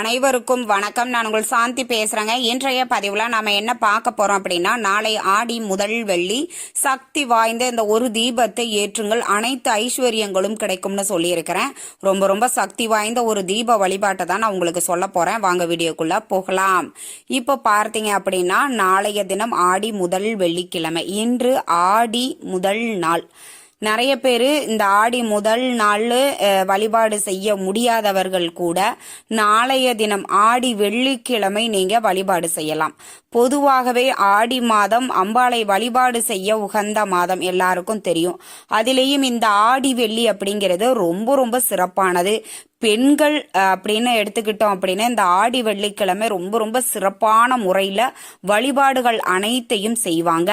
அனைவருக்கும் வணக்கம். நான் உங்கள் சாந்தி பேசுறேங்க. இன்றைய பதிவுல நாம என்ன பார்க்க போறோம் அப்படின்னா நாளை ஆடி முதல் வெள்ளி சக்தி வாய்ந்த இந்த ஒரு தீபத்தை ஏற்றுங்கள். அனைத்து ஐஸ்வர்யங்களும் கிடைக்கும்னு சொல்லியிருக்கிறேன். ரொம்ப ரொம்ப சக்தி வாய்ந்த ஒரு தீப வழிபாட்டை தான் நான் உங்களுக்கு சொல்ல போறேன். வாங்க வீடியோக்குள்ள போகலாம். இப்போ பார்த்தீங்க அப்படின்னா நாளைய தினம் ஆடி முதல் வெள்ளிக்கிழமை இன்று ஆடி முதல் நாள். நிறைய பேர் இந்த ஆடி முதல் நாள் வழிபாடு செய்ய முடியாதவர்கள் கூட நாளைய தினம் ஆடி வெள்ளிக்கிழமை நீங்க வழிபாடு செய்யலாம். பொதுவாகவே ஆடி மாதம் அம்பாளை வழிபாடு செய்ய உகந்த மாதம் எல்லாருக்கும் தெரியும். அதிலேயும் இந்த ஆடி வெள்ளி அப்படிங்கிறது ரொம்ப ரொம்ப சிறப்பானது. பெண்கள் அப்படின்னு எடுத்துக்கிட்டோம் அப்படின்னா இந்த ஆடி வெள்ளிக்கிழமை ரொம்ப ரொம்ப சிறப்பான முறையில் வழிபாடுகள் அனைத்தையும் செய்வாங்க.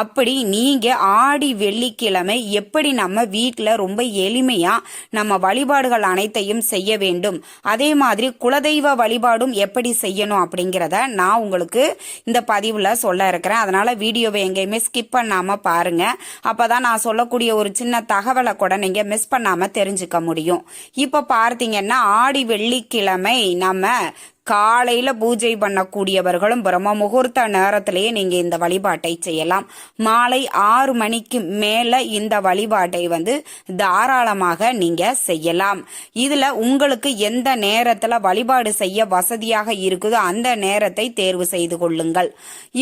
அப்படி நீங்கள் ஆடி வெள்ளிக்கிழமை எப்படி நம்ம வீட்டில் ரொம்ப எளிமையாக நம்ம வழிபாடுகள் அனைத்தையும் செய்ய வேண்டும்? அதே மாதிரி குலதெய்வ வழிபாடும் எப்படி செய்யணும் அப்படிங்கிறத நான் உங்களுக்கு இந்த பதிவில் சொல்ல இருக்கிறேன். அதனால் வீடியோவை எங்கேயுமே ஸ்கிப் பண்ணாமல் பாருங்கள் அப்போ தான் நான் சொல்லக்கூடிய ஒரு சின்ன தகவலை கூட நீங்கள் மிஸ் பண்ணாமல் தெரிஞ்சுக்க முடியும். இப்போ பார்த்தீங்கன்னா ஆடி வெள்ளிக்கிழமை நம்ம காலையில பூஜை பண்ணக்கூடியவர்களும் பிரம்ம முகூர்த்த நேரத்திலேயே நீங்க இந்த வழிபாட்டை செய்யலாம். மாலை ஆறு மணிக்கு மேல இந்த வழிபாட்டை வந்து தாராளமாக நீங்க செய்யலாம். இதுல உங்களுக்கு எந்த நேரத்துல வழிபாடு செய்ய வசதியாக இருக்குதோ அந்த நேரத்தை தேர்வு செய்து கொள்ளுங்கள்.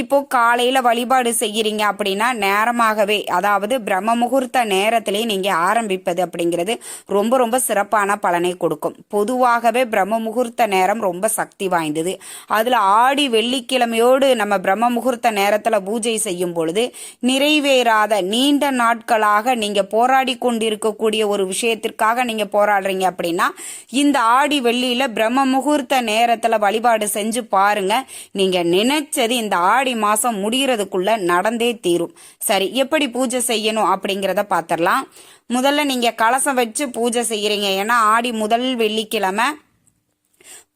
இப்போ காலையில வழிபாடு செய்யறீங்க அப்படின்னா நேரமாகவே அதாவது பிரம்ம முகூர்த்த நேரத்திலே நீங்க ஆரம்பிப்பது அப்படிங்கிறது ரொம்ப ரொம்ப சிறப்பான பலனை கொடுக்கும். பொதுவாகவே பிரம்ம முகூர்த்த நேரம் ரொம்ப சக்தி வாய்ந்தது. அதில் ஆடி வெள்ளிக்கிழமையோடு நம்ம பிரம்ம முகூர்த்த நேரத்தில் பூஜை செய்யும் பொழுது நிறைவேறாத நீண்ட நாட்களாக நீங்கள் போராடி கொண்டிருக்கக்கூடிய ஒரு விஷயத்திற்காக நீங்கள் போராடுறீங்க அப்படின்னா இந்த ஆடி வெள்ளியில் பிரம்ம முகூர்த்த நேரத்தில் வழிபாடு செஞ்சு பாருங்க. நீங்கள் நினைச்சது இந்த ஆடி மாதம் முடிகிறதுக்குள்ள நடந்தே தீரும். சரி எப்படி பூஜை செய்யணும் அப்படிங்கிறத பார்த்துடலாம் முதல்ல நீங்க கலசம் வச்சு பூஜை செய்யறீங்க. ஏன்னா ஆடி முதல் வெள்ளிக்கிழமை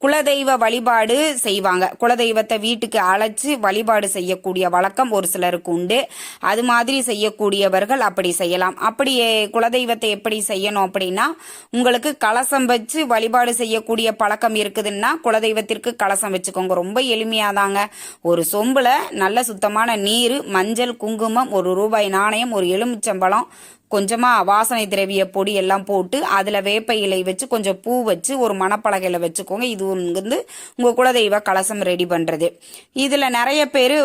குலதெய்வ வழிபாடு செய்வாங்க. குலதெய்வத்தை வீட்டுக்கு அழைச்சி வழிபாடு செய்யக்கூடிய வழக்கம் ஒரு சிலருக்கு உண்டு. அது மாதிரி செய்யக்கூடியவர்கள் அப்படி செய்யலாம். அப்படி குலதெய்வத்தை எப்படி செய்யணும் அப்படின்னா உங்களுக்கு கலசம் வச்சு வழிபாடு செய்யக்கூடிய பழக்கம் இருக்குதுன்னா குலதெய்வத்திற்கு கலசம் வச்சுக்கோங்க. ரொம்ப எளிமையாதாங்க. ஒரு சொம்புல நல்ல சுத்தமான நீர் மஞ்சள் குங்குமம் ஒரு ரூபாய் நாணயம் ஒரு எலுமிச்சம்பழம் கொஞ்சமா வாசனை திரவிய பொடி எல்லாம் போட்டு அதுல வேப்ப இலை வச்சு கொஞ்சம் பூ வச்சு ஒரு மணப்பலகையில வச்சுக்கோங்க. இது வந்து உங்க குலதெய்வ கலசம் ரெடி பண்றது. இதுல நிறைய பேர்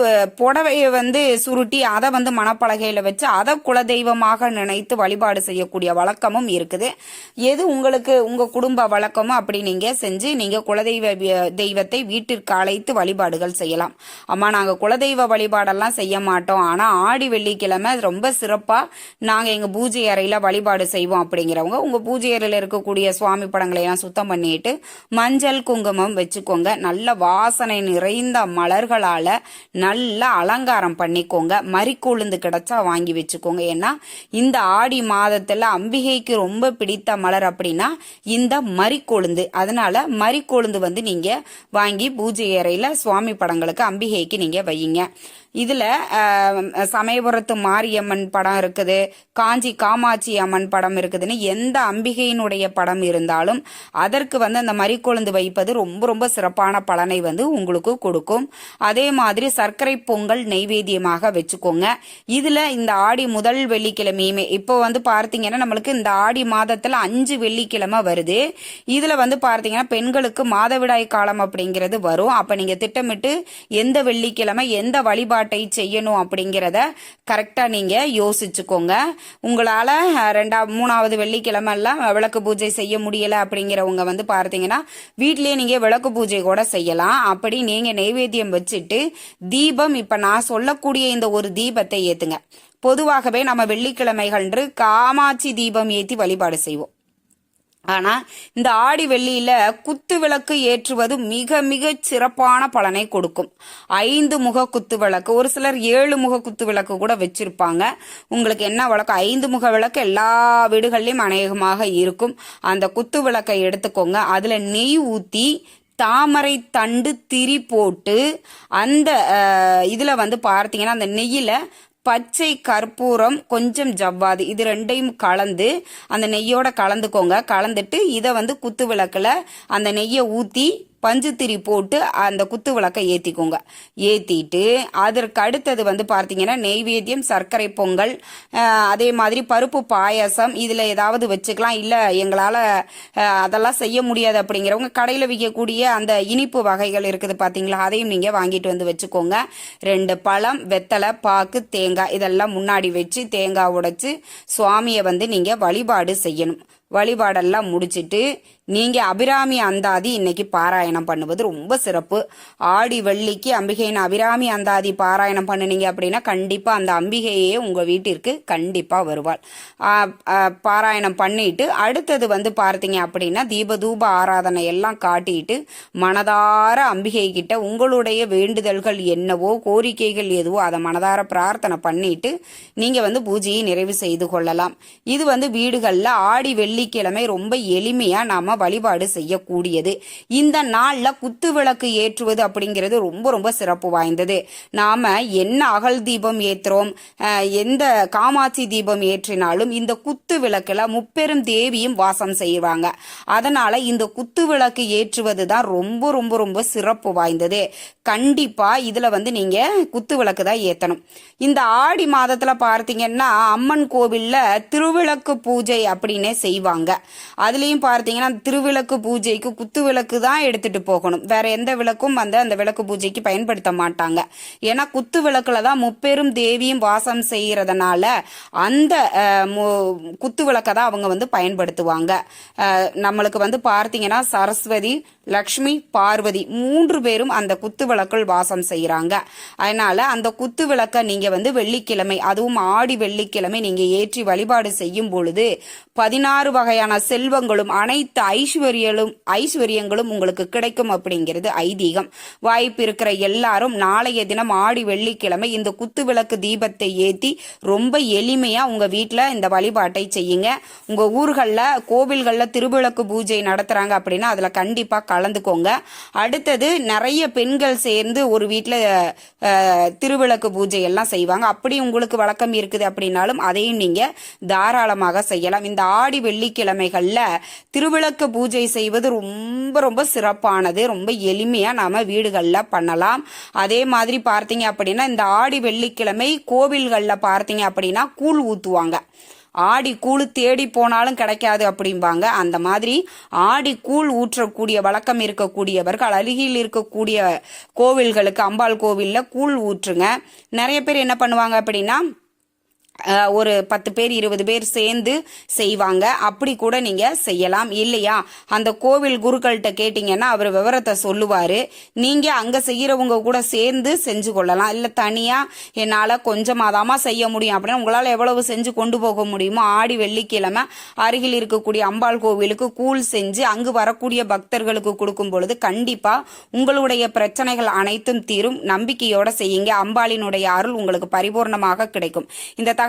புடவையை வந்து சுருட்டி அதை வந்து மணப்பலகையில் வச்சு அதை குலதெய்வமாக நினைத்து வழிபாடு செய்யக்கூடிய வழக்கமும் இருக்குது. எது உங்களுக்கு உங்க குடும்ப வழக்கமோ அப்படி நீங்க செஞ்சு நீங்க குலதெய்வ தெய்வத்தை வீட்டிற்கு அழைத்து வழிபாடுகள் செய்யலாம். அம்மா நாங்க குலதெய்வ வழிபாடெல்லாம் செய்ய மாட்டோம். ஆனா ஆடி வெள்ளிக்கிழமை ரொம்ப சிறப்பா நாங்க எங்க பூஜை அறையில வழிபாடு செய்வோம் அப்படிங்கிறவங்க உங்க பூஜை அறையில இருக்கக்கூடிய சுவாமி படங்களை எல்லாம் சுத்தம் பண்ணிட்டு மஞ்சள் குங்குமம் வச்சுக்கோங்க. நல்ல வாசனை நிறைந்த மலர்களால் நல்ல அலங்காரம் பண்ணிக்கோங்க. மறிக்கொழுந்து கிடைச்சா வாங்கி வச்சுக்கோங்க. ஏன்னா இந்த ஆடி மாதத்தில் அம்பிகைக்கு ரொம்ப பிடித்த மலர் அப்படின்னா இந்த மறிக்கொழுந்து அதனால மறிக்கொழுந்து வந்து நீங்கள் வாங்கி பூஜை அறையில் சுவாமி படங்களுக்கு அம்பிகைக்கு நீங்கள் வையுங்க. இதில் சமயபுரத்து மாரியம்மன் படம் இருக்குது. காஞ்சி காமாட்சி அம்மன் படம் இருக்குதுன்னு எந்த அம்பிகையினுடைய படம் இருந்தாலும் அதற்கு வந்து அந்த மறிக்கொழுந்து வைப்பது ரொம்ப ரொம்ப சிறப்பான பலனை வந்து உங்களுக்கு கொடுக்கும். அதே மாதிரி சர்க்கரை பொங்கல் நெய்வேத்தியமாக வச்சுக்கோங்க. இதுல இந்த ஆடி முதல் வெள்ளிக்கிழமையுமே இப்போ வந்து பார்த்தீங்கன்னா நம்மளுக்கு இந்த ஆடி மாதத்துல அஞ்சு வெள்ளிக்கிழமை வருது. இதுல வந்து பார்த்தீங்கன்னா பெண்களுக்கு மாதவிடாய் காலம் அப்படிங்கிறது வரும். அப்ப நீங்க திட்டமிட்டு எந்த வெள்ளிக்கிழமை எந்த வழிபாட்டை செய்யணும் அப்படிங்கிறத கரெக்டா நீங்க யோசிச்சுக்கோங்க. உங்களால ரெண்டாவது ரெண்டா மூணாவது வெள்ளிக்கிழமை எல்லாம் விளக்கு பூஜை செய்ய முடியல அப்படிங்கிறவங்க வந்து பார்த்தீங்கன்னா வீட்லயே நீங்கள் விளக்கு பூஜை கூட செய்யலாம். அப்படி நீங்கள் நெய்வேத்தியம் வச்சுட்டு தீபம் இப்போ நான் சொல்லக்கூடிய இந்த ஒரு தீபத்தை ஏற்றுங்க பொதுவாகவே நம்ம வெள்ளிக்கிழமைகன்று காமாட்சி தீபம் ஏற்றி வழிபாடு செய்வோம். ஆனால் இந்த ஆடி வெள்ளியில குத்து விளக்கு ஏற்றுவது மிக மிக சிறப்பான பலனை கொடுக்கும். ஐந்து முக குத்து விளக்கு ஒரு சிலர் ஏழு முக குத்து விளக்கு கூட வச்சிருப்பாங்க. உங்களுக்கு என்ன விளக்கு ஐந்து முக விளக்கு எல்லா வீடுகள்லையும் அநேகமாக இருக்கும். அந்த குத்து விளக்கை எடுத்துக்கோங்க. அதில் நெய் ஊற்றி தாமரை தண்டு திரி போட்டு அந்த இதில் வந்து பார்த்தீங்கன்னா அந்த நெய்யில் பச்சை கற்பூரம் கொஞ்சம் ஜவ்வாது இது ரெண்டையும் கலந்து அந்த நெய்யோட கலந்துக்கோங்க. கலந்துட்டு இதை வந்து குத்து விளக்கில் அந்த நெய்யை ஊற்றி பஞ்சுத்திரி போட்டு அந்த குத்து விளக்கை ஏற்றிக்கோங்க ஏற்றிட்டு அதற்கு அடுத்தது வந்து பார்த்தீங்கன்னா நெய்வேத்தியம் சர்க்கரை பொங்கல் அதே மாதிரி பருப்பு பாயாசம் இதில் ஏதாவது வச்சுக்கலாம். இல்லை எங்களால் அதெல்லாம் செய்ய முடியாது அப்படிங்கிறவங்க கடையில் விற்கக்கூடிய அந்த இனிப்பு வகைகள் இருக்குது பார்த்தீங்களா அதையும் நீங்கள் வாங்கிட்டு வந்து வச்சுக்கோங்க. ரெண்டு பழம் வெத்தலை பாக்கு தேங்காய் இதெல்லாம் முன்னாடி வச்சு தேங்காய் உடைச்சி சுவாமியை வந்து நீங்கள் வழிபாடு செய்யணும். வழிபாடெல்லாம் முடிச்சிட்டு நீங்கள் அபிராமி அந்தாதி இன்னைக்கு பாராயணம் பண்ணுவது ரொம்ப சிறப்பு. ஆடி வெள்ளிக்கு அம்பிகையின் அபிராமி அந்தாதி பாராயணம் பண்ணுனீங்க அப்படின்னா கண்டிப்பாக அந்த அம்பிகையே உங்கள் வீட்டிற்கு கண்டிப்பாக வருவாள். பாராயணம் பண்ணிட்டு அடுத்தது வந்து பார்த்தீங்க அப்படின்னா தீபதூப ஆராதனை எல்லாம் காட்டிட்டு மனதார அம்பிகை கிட்ட உங்களுடைய வேண்டுதல்கள் என்னவோ கோரிக்கைகள் எதுவோ அதை மனதார பிரார்த்தனை பண்ணிட்டு நீங்கள் வந்து பூஜையை நிறைவு செய்து கொள்ளலாம். இது வந்து வீடுகளில் ஆடி வெள்ளிக்கிழமை ரொம்ப எளிமையாக நாம் வழிபாடு செய்யக்கூடியது. இந்த நாளில் குத்து விளக்கு ஏற்றுவது அப்படிங்கிறது ரொம்ப ரொம்ப சிறப்பு வாய்ந்தது. நாம் என்ன அகல் தீபம் ஏற்றுறோம் எந்த காமாட்சி தீபம் ஏற்றினாலும் இந்த குத்து விளக்கில் முப்பெரும் தேவியும் வாசம் செய்வாங்க. அதனால இந்த குத்து விளக்கு ஏற்றுவது தான் ரொம்ப ரொம்ப ரொம்ப சிறப்பு வாய்ந்தது. கண்டிப்பா இதுல வந்து நீங்க குத்து விளக்கு தான் ஏத்தணும். இந்த ஆடி மாதத்துல பார்த்தீங்கன்னா அம்மன் கோவில்ல திருவிளக்கு பூஜை அப்படின்னே செய்வாங்க. அதுலயும் பார்த்தீங்கன்னா திருவிளக்கு பூஜைக்கு குத்து விளக்கு தான் எடுத்துட்டு போகணும். வேற எந்த விளக்கும் வந்து அந்த விளக்கு பூஜைக்கு பயன்படுத்த மாட்டாங்க. ஏன்னா குத்து விளக்குல தான் முப்பெரும் தேவியும் வாசம் செய்யறதுனால அந்த குத்து விளக்கை தான் அவங்க வந்து பயன்படுத்துவாங்க. நம்மளுக்கு வந்து பார்த்தீங்கன்னா சரஸ்வதி லக்ஷ்மி பார்வதி மூன்று பேரும் அந்த குத்து விளக்குள் வாசம் செய்கிறாங்க அதனால அந்த குத்து விளக்கை நீங்கள் வந்து வெள்ளிக்கிழமை அதுவும் ஆடி வெள்ளிக்கிழமை நீங்கள் ஏற்றி வழிபாடு செய்யும் பொழுது பதினாறு வகையான செல்வங்களும் அனைத்து ஐஸ்வர்யலும் ஐஸ்வர்யங்களும் உங்களுக்கு கிடைக்கும் அப்படிங்கிறது ஐதீகம். வாய்ப்பு இருக்கிற எல்லாரும் நாளைய தினம் ஆடி வெள்ளிக்கிழமை இந்த குத்து விளக்கு தீபத்தை ஏத்தி ரொம்ப எளிமையா உங்க வீட்டில் இந்த வழிபாட்டை செய்யுங்க. உங்க ஊர்களில் கோவில்களில் திருவிளக்கு பூஜை நடத்துறாங்க அப்படின்னா அதுல கண்டிப்பா கலந்துக்கோங்க. அடுத்தது நிறைய பெண்கள் சேர்ந்து ஒரு வீட்டில் திருவிளக்கு பூஜை எல்லாம் செய்வாங்க. அப்படி உங்களுக்கு வழக்கம் இருக்குது அப்படின்னாலும் அதையும் நீங்க தாராளமாக செய்யலாம். இந்த ஆடி வெள்ளி வெள்ளிக்கிழமைகள்ல திருவிளக்கு பூஜை செய்வது ரொம்ப ரொம்ப சிறப்பானது. ரொம்ப எளிமையா நாம வீடுகள்ல பண்ணலாம். அதே மாதிரி பார்த்தீங்க அப்படின்னா இந்த ஆடி வெள்ளிக்கிழமை கோவில்கள்ல பார்த்தீங்க அப்படின்னா கூழ் ஊத்துவாங்க. ஆடி கூழ் தேடி போனாலும் கிடைக்காது அப்படிம்பாங்க. அந்த மாதிரி ஆடி கூழ் ஊற்றக்கூடிய வழக்கம் இருக்கக்கூடியவர்கள் அருகில் இருக்கக்கூடிய கோவில்களுக்கு அம்பாள் கோவிலில் கூழ் ஊற்றுங்க. நிறைய பேர் என்ன பண்ணுவாங்க அப்படின்னா ஒரு பத்து பேர் இருபது பேர் சேர்ந்து செய்வாங்க. அப்படி கூட நீங்கள் செய்யலாம். இல்லையா? அந்த கோவில் குருக்கள்கிட்ட கேட்டிங்கன்னா அவர் விவரத்தை சொல்லுவார். நீங்கள் அங்கே செய்கிறவங்க கூட சேர்ந்து செஞ்சு கொள்ளலாம். இல்லை தனியாக என்னால் கொஞ்சமாக கொஞ்சமாதாமா செய்ய முடியும். அப்படின்னா உங்களால் எவ்வளவு செஞ்சு கொண்டு போக முடியுமோ ஆடி வெள்ளிக்கிழமை அருகில் இருக்கக்கூடிய அம்பாள் கோவிலுக்கு கூழ் செஞ்சு அங்கு வரக்கூடிய பக்தர்களுக்கு கொடுக்கும் பொழுது கண்டிப்பாக உங்களுடைய பிரச்சனைகள் அனைத்தும் தீரும். நம்பிக்கையோடு செய்யுங்க. அம்பாளினுடைய அருள் உங்களுக்கு பரிபூர்ணமாக கிடைக்கும். இந்த தகவல்